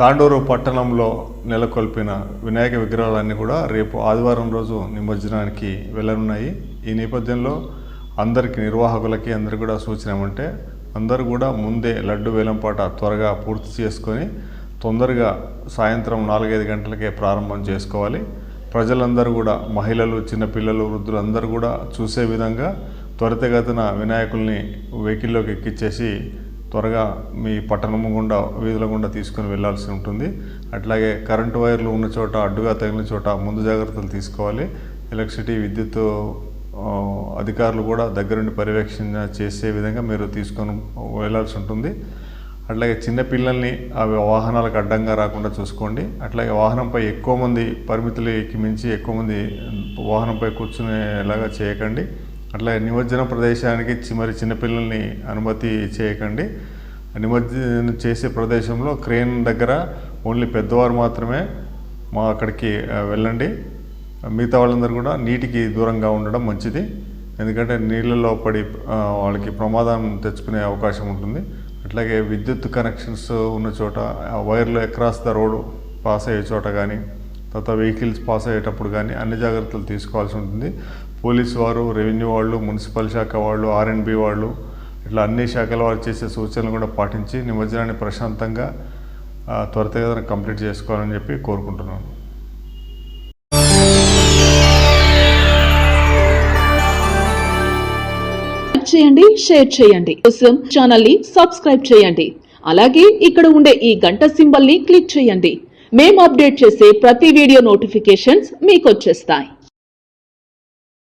తాండూరు పట్టణంలో నెలకొల్పిన వినాయక విగ్రహాలన్నీ కూడా రేపు ఆదివారం రోజు నిమజ్జనానికి వెళ్ళనున్నాయి. ఈ నేపథ్యంలో అందరికి నిర్వాహకులకి అందరికి కూడా సూచన ఏమంటే అందరూ కూడా ముందే లడ్డు వేలంపాట త్వరగా పూర్తి చేసుకొని తొందరగా సాయంత్రం నాలుగైదు గంటలకే ప్రారంభం చేసుకోవాలి. ప్రజలందరూ కూడా మహిళలు చిన్నపిల్లలు వృద్ధులు అందరూ కూడా చూసే విధంగా త్వరితగతిన వినాయకుల్ని వెహికల్లోకి ఎక్కించేసి త్వరగా మీ పట్టణము గుండా వీధుల గుండా తీసుకొని వెళ్ళాల్సి ఉంటుంది. అట్లాగే కరెంటు వైర్లు ఉన్న చోట అడ్డుగా తగిలిన చోట ముందు జాగ్రత్తలు తీసుకోవాలి. ఎలక్ట్రిసిటీ విద్యుత్ అధికారులు కూడా దగ్గరుండి పర్యవేక్షణ చేసే విధంగా మీరు తీసుకొని వెళ్ళాల్సి ఉంటుంది. అట్లాగే చిన్నపిల్లల్ని అవి వాహనాలకు అడ్డంగా రాకుండా చూసుకోండి. అట్లాగే వాహనంపై ఎక్కువ మంది పరిమితులకి మించి ఎక్కువ మంది వాహనంపై కూర్చునేలాగా చేయకండి. అట్లా నిమజ్జన ప్రదేశానికి మరి చిన్నపిల్లల్ని అనుమతి చేయకండి. నిమజ్జనం చేసే ప్రదేశంలో క్రేన్ దగ్గర ఓన్లీ పెద్దవారు మాత్రమే మా అక్కడికి వెళ్ళండి. మిగతా వాళ్ళందరూ కూడా నీటికి దూరంగా ఉండడం మంచిది. ఎందుకంటే నీళ్ళలో పడి వాళ్ళకి ప్రమాదం తెచ్చుకునే అవకాశం ఉంటుంది. అట్లాగే విద్యుత్ కనెక్షన్స్ ఉన్న చోట వైర్లు అక్రాస్ ద రోడ్ పాస్ అయ్యే చోట కానీ తర్వాత వెహికల్స్ పాస్ అయ్యేటప్పుడు కానీ అన్ని జాగ్రత్తలు తీసుకోవాల్సి ఉంటుంది. పోలీసు వారు రెవెన్యూ వాళ్ళు మున్సిపల్ శాఖ వాళ్ళు ఆర్ఎండ్బి వాళ్ళు ఇట్లా అన్ని శాఖల వారు చేసే సూచనలు కూడా పాటించి నిమజ్జనాన్ని ప్రశాంతంగా ఆ, త్వరితగతిన కంప్లీట్ చేసుకోవాలని చెప్పి కోరుకుంటున్నాను. చేయండి షేర్ చేయండి. కోసం ఛానల్ని సబ్స్క్రైబ్ చేయండి. అలాగే ఇక్కడ ఉండే ఈ గంట సింబల్ని క్లిక్ చేయండి. మేము అప్డేట్ చేసే ప్రతి వీడియో నోటిఫికేషన్స్ మీకు వచ్చేస్తాయి.